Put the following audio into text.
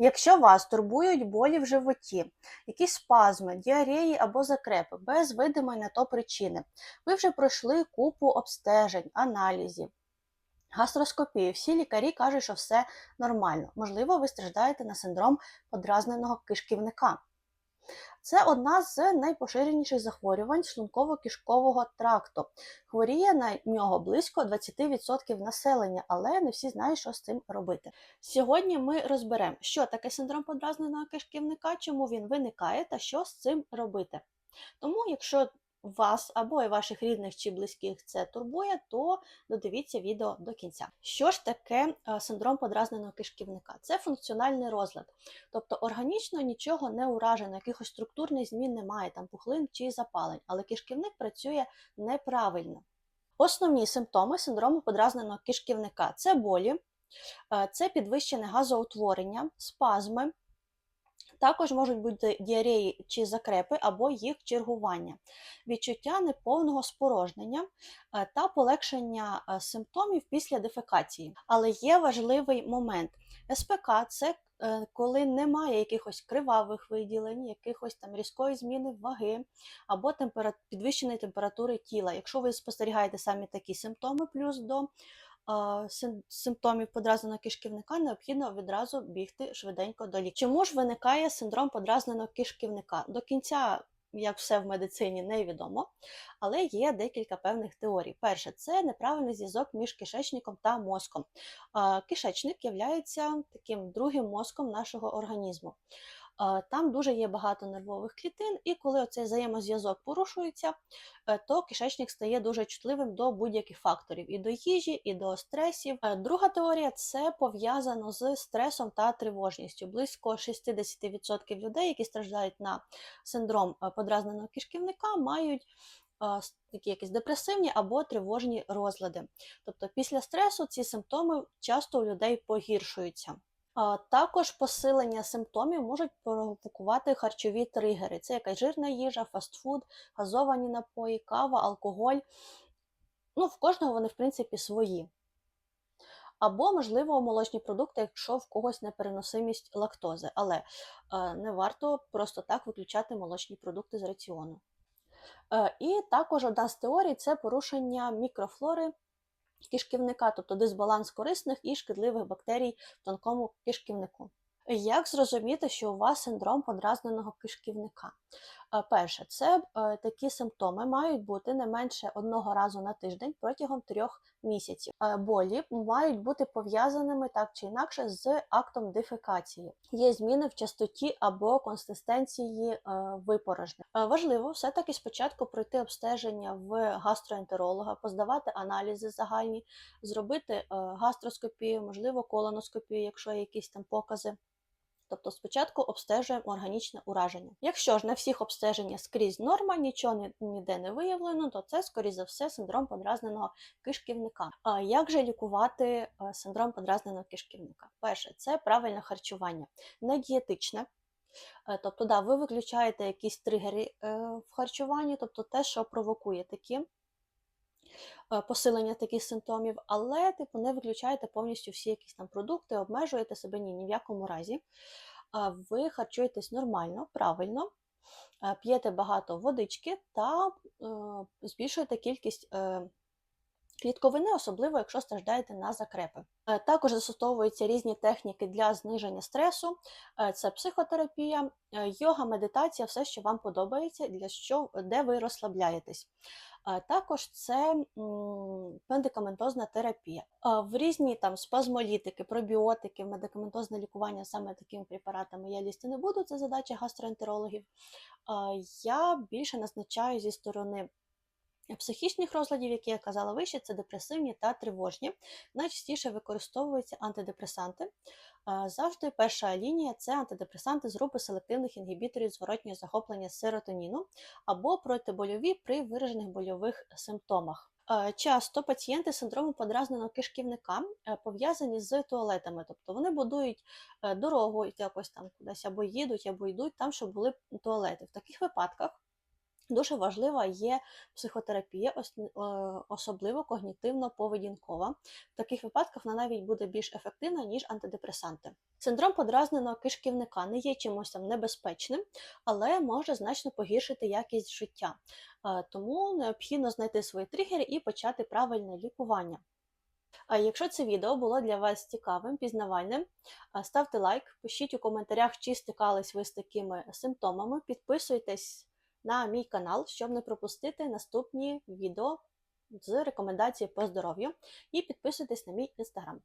Якщо вас турбують болі в животі, якісь спазми, діареї або закрепи без видимої на то причини, ви вже пройшли купу обстежень, аналізів, гастроскопію, всі лікарі кажуть, що все нормально. Можливо, ви страждаєте на синдром подразненого кишківника. Це одна з найпоширеніших захворювань шлунково-кишкового тракту. Хворіє на нього близько 20% населення, але не всі знають, що з цим робити. Сьогодні ми розберемо, що таке синдром подразненого кишківника, чому він виникає та що з цим робити. Тому, якщо вас або і ваших рідних чи близьких це турбує, то додивіться відео до кінця. Що ж таке е, синдром подразненого кишківника? Це функціональний розлад, тобто органічно нічого не уражено, якихось структурних змін немає, там пухлин чи запалень, але кишківник працює неправильно. Основні симптоми синдрому подразненого кишківника це болі, е, це підвищене газоутворення, спазми. Також можуть бути діареї чи закрепи або їх чергування, відчуття неповного спорожнення е, та полегшення е, симптомів після дефекації. Але є важливий момент. СПК це е, коли немає якихось кривавих виділень, якихось там різкої зміни ваги або темпера... підвищеної температури тіла. Якщо ви спостерігаєте самі такі симптоми, плюс до симптомів подразненого кишківника, необхідно відразу бігти швиденько до лікаря. Чому ж виникає синдром подразненого кишківника? До кінця, як все в медицині, невідомо, але є декілька певних теорій. Перше, це неправильний зв'язок між кишечником та мозком. Кишечник є таким другим мозком нашого організму. Там дуже є багато нервових клітин, і коли цей взаємозв'язок порушується, е, то кишечник стає дуже чутливим до будь-яких факторів і до їжі, і до стресів. Е, друга теорія це пов'язано з стресом та тривожністю. Близько 60% людей, які страждають на синдром е, подразненого кишківника, мають такі якісь депресивні або тривожні розлади. Тобто після стресу ці симптоми часто у людей погіршуються. Також посилення симптомів можуть провокувати харчові тригери. Це якась жирна їжа, фастфуд, газовані напої, кава, алкоголь. Ну, В кожного вони, в принципі, свої. Або, можливо, молочні продукти, якщо в когось непереносимість лактози. Але е, не варто просто так виключати молочні продукти з раціону. Е, і також одна з теорій це порушення мікрофлори кишківника, тобто дисбаланс корисних і шкідливих бактерій в тонкому кишківнику. Як зрозуміти, що у вас синдром подразненого кишківника? Е, перше, це е, такі симптоми мають бути не менше одного разу на тиждень протягом трьох місяців. Е, болі мають бути пов'язаними так чи інакше з актом дефекації. Є зміни в частоті або консистенції випорожнень. Важливо все-таки спочатку пройти обстеження в гастроентеролога, поздавати аналізи загальні, зробити гастроскопію, можливо, колоноскопію, якщо є якісь там покази. Тобто спочатку обстежуємо органічне ураження. Якщо ж на всіх обстеження скрізь норма, нічого ніде не виявлено, то це, скоріше за все, синдром подразненого кишківника. А як же лікувати е, синдром подразненого кишківника? Перше, це правильне харчування, не дієтичне. Е, тобто, да, ви виключаєте якісь тригери е, в харчуванні, тобто те, що провокує такі посилення таких симптомів, але типу не виключаєте повністю всі якісь там продукти, обмежуєте себе ні, ні в якому разі. Ви харчуєтесь нормально, правильно, е, п'єте багато водички та е, збільшуєте кількість клітковини, особливо якщо страждаєте на закрепи. Також застосовуються різні техніки для зниження стресу, це психотерапія, йога, медитація, все, що вам подобається, для що, де ви розслабляєтесь. Також це медикаментозна терапія. В різні там спазмолітики, пробіотики, медикаментозне лікування саме такими препаратами я лізти не буду, це задача гастроентерологів. Я більше назначаю зі сторони. Психічних розладів, які я казала вище, це депресивні та тривожні. Найчастіше використовуються антидепресанти. Завжди перша лінія це антидепресанти з групи селективних інгібіторів зворотнього захоплення серотоніну або протибольові при виражених больових симптомах. Часто пацієнти з синдромом подразненого кишківника е, пов'язані з туалетами, тобто вони будують е, дорогу якось там кудись або їдуть, або йдуть там, щоб були туалети. В таких випадках Дуже важлива є психотерапія, е, особливо когнітивно-поведінкова. В таких випадках вона навіть буде більш ефективна, ніж антидепресанти. Синдром подразненого кишківника не є чимось там небезпечним, але може значно погіршити якість життя. Е, Тому необхідно знайти свої тригери і почати правильне лікування. А якщо це відео було для вас цікавим, пізнавальним, ставте лайк, пишіть у коментарях, чи стикались ви з такими симптомами, підписуйтесь на мій канал, щоб не пропустити наступні відео з рекомендації по здоров'ю, і підписуйтесь на мій інстаграм.